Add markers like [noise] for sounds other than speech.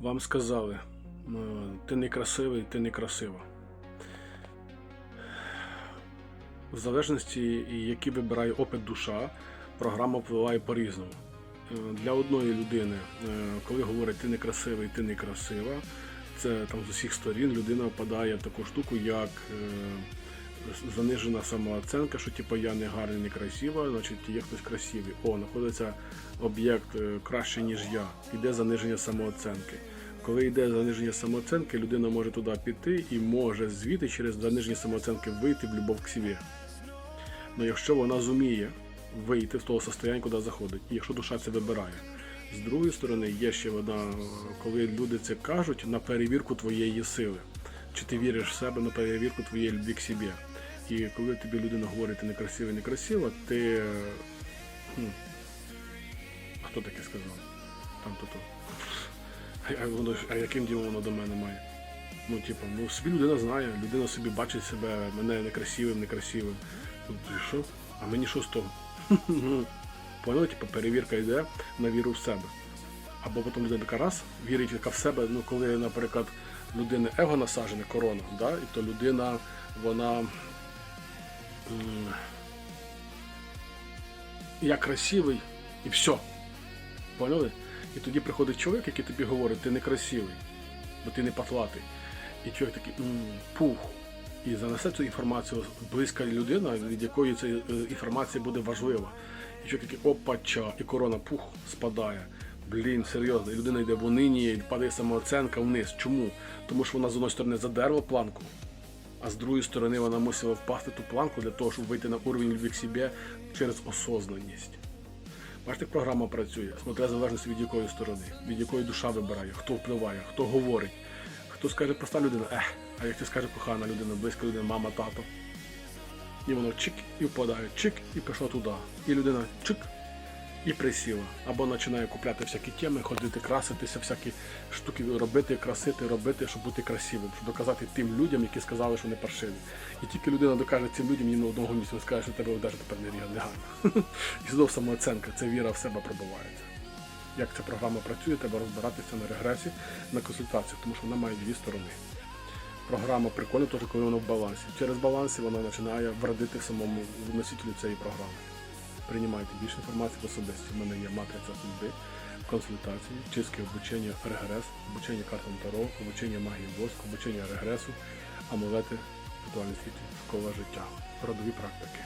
Вам сказали, е, ти не красивий, ти не красива. В залежності, який вибирає опит душа, програма впливає по-різному. Е, Для одної людини, е, коли говорять ти не красивий, ти не красива, це там з усіх сторін людина впадає в таку штуку, як занижена самооценка, що типу я не гарний, не красива, значить є хтось красивий. О, знаходиться об'єкт е, краще, ніж я. Іде заниження самооценки. Коли йде заниження самооценки, людина може туди піти і може звідти через заниження самооценки вийти в любов к собі. Ну якщо вона зуміє вийти з того состояння, куди заходить, і якщо душа це вибирає. З другої сторони, є ще одна, коли люди це кажуть на перевірку твоєї сили. Чи ти віриш в себе на перевірку твоєї любві к собі. І коли тобі людина говорить, ти некрасива, некрасива, ти. хм, хто таке сказав? Там то то. А, воно, а яким ділом воно до мене має? Ну, типу, ну собі людина знає, людина собі бачить себе, мене некрасивим, некрасивим. Ну, що? А мені що з того? [laughs] Поняли, типу, перевірка йде на віру в себе. Або потім людина така раз вірить яка в себе, ну коли, наприклад, людини его насаджене корона, да, і то людина, вона. Я красивий і все. Поняли? І тоді приходить чоловік, який тобі говорить, ти не красивий, бо ти не патлатий. І чоловік такий пух. І занесе цю інформацію близька людина, від якої ця е, інформація буде важлива. І чоловік такий опача, і корона пух спадає. Блін, серйозно, і людина йде в унині, і падає самооценка вниз. Чому? Тому що вона з одної сторони задерла планку, а з другої сторони вона мусила впасти ту планку для того, щоб вийти на уровень любви к себе через осознаність. Бачите, як програма працює, смотря залежності від якої сторони, від якої душа вибирає, хто впливає, хто говорить. Хто скаже проста людина, ех, а як ти скаже кохана людина, близька людина, мама, тато. І воно чик і впадає, чик і пішло туди. І людина чик і присіла. Або починає купляти всякі теми, ходити, краситися, всякі штуки робити, красити, робити, щоб бути красивим, щоб доказати тим людям, які сказали, що не паршиві. І тільки людина докаже цим людям, їм на одного місця скаже, що тебе одежа тепер не рівна, не гарна. І знову самооценка, це віра в себе пробувається. Як ця програма працює, треба розбиратися на регресі, на консультаціях, тому що вона має дві сторони. Програма прикольна, теж коли вона в балансі. Через балансі вона починає врадити самому носителю цієї програми. Приймайте більше інформації в особисті. У мене є матриця судьби, консультації, чистки обучення регрес, обучення картам Таро, обучення магії воску, обучення регресу, амулети, ритуальні світі, школа життя, родові практики.